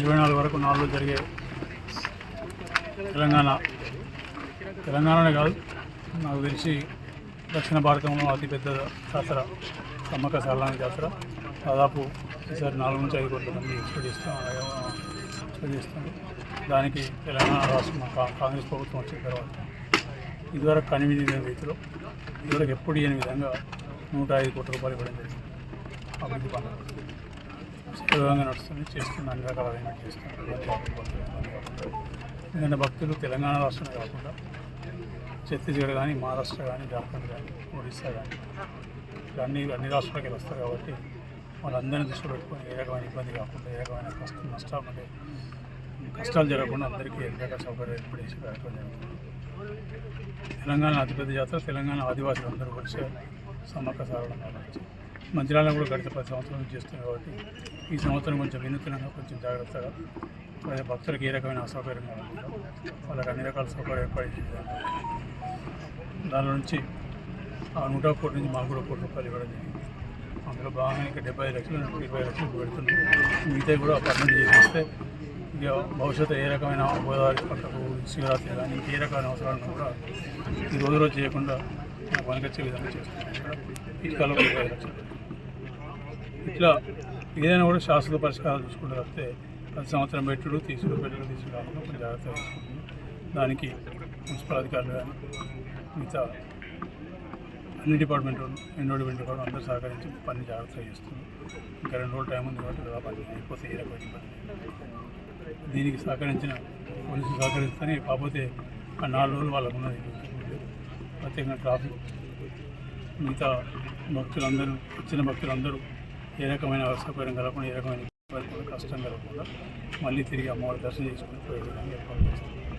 ఇరవై నాలుగు వరకు నాలుగు జరిగే తెలంగాణ. తెలంగాణనే కాదు నాకు తెలిసి దక్షిణ భారతంలో అతిపెద్ద జాతర సమ్మక్క సాలాని జాతర. దాదాపు ఈసారి నాలుగు నుంచి ఐదు కోట్ల మంది ఎక్స్పెక్ట్ చేస్తాను దానికి తెలంగాణ రాష్ట్రం కాంగ్రెస్ ప్రభుత్వం వచ్చిన తర్వాత ఇదివరకు కనివిని లేని రీతిలో ఇదివరకు ఎప్పుడు లేని విధంగా నూట ఐదు కోట్ల రూపాయలు ఇవ్వడం జరిగింది. అభివృద్ధి పనులు. సులభంగా నడుస్తుంది చేస్తున్న అన్ని రకాల చేస్తున్నారు ఎందుకంటే భక్తులు తెలంగాణ రాష్ట్రమే కాకుండా ఛత్తీస్గఢ్ కానీ మహారాష్ట్ర కానీ జార్ఖండ్ కానీ ఒడిస్సా కానీ అన్ని అన్ని రాష్ట్రాలకి వస్తారు కాబట్టి వాళ్ళందరినీ దృష్టిలో పెట్టుకొని ఏ రకమైన ఇబ్బంది కాకుండా ఏ రకమైన కష్టం నష్టాలు అంటే కష్టాలు జరగకుండా అందరికీ ఎన్ని రకాల సౌకర్యాలు ఏర్పాటు కార్యక్రమం జరుగుతుంది తెలంగాణ అతిపెద్ద జాతర తెలంగాణ ఆదివాసులు అందరూ కలిసి సమ్మక్క సాగడం కావచ్చు కూడా గడిచిన పది సంవత్సరం చేస్తున్నాం చేస్తున్నారు కాబట్టి ఈ సంవత్సరం కొంచెం వినూత్నంగా కొంచెం జాగ్రత్తగా మరి భక్తులకు ఏ రకమైన అసౌకర్యం కాకుండా వాళ్ళకి అన్ని రకాల సౌకర్యం ఏర్పాటు దాని నుంచి ఆ నూట కోటి నుంచి మాకు కూడా కోటి రూపాయలు ఇవ్వడం జరిగింది. అందులో భాగంగా ఇంకా డెబ్బై లక్షలు ఇరవై లక్షలు పెడుతున్నాం. మిగతా కూడా పర్మనెంట్ చేసేస్తే ఇక భవిష్యత్తు ఏ రకమైన గోదావరి పంటకు శివరాత్రి కానీ ఏ రకమైన అవసరాలను కూడా ఈ రోజు రోజు చేయకుండా మనకు విధంగా చేస్తున్నాం. ఇటుకలో ఒక ఇరవై లక్షలు. ఇట్లా ఏదైనా కూడా శాశ్వత పరిష్కారాలు చూసుకుంటూ వస్తే ప్రతి సంవత్సరం పెట్టుడు తీసుడు పెట్టుడు తీసుకురాకుండా కొంచెం జాగ్రత్తగా తీసుకుంటుంది దానికి మున్సిపల్ అధికారులు కానీ మిగతా అన్ని డిపార్ట్మెంట్ ఎన్నో కూడా అందరూ సహకరించి పని జాగ్రత్తగా చేస్తుంది ఇంకా రెండు రోజులు టైం ఉంది కాబట్టి పని అయిపోతే ఏ రకమైన దీనికి సహకరించిన పోలీసులు సహకరిస్తేనే కాకపోతే ఆ నాలుగు రోజులు వాళ్ళకు ఉన్నది. ప్రత్యేకంగా ట్రాఫిక్ మిగతా భక్తులందరూ వచ్చిన భక్తులందరూ ఏ రకమైన సౌకర్యం కలగకుండా ఏ రకమైన కష్టం కలగకుండా మళ్ళీ తిరిగి అమ్మవారి దర్శనం చేసుకుని పోయే విధంగా ఏర్పాటు చేస్తాం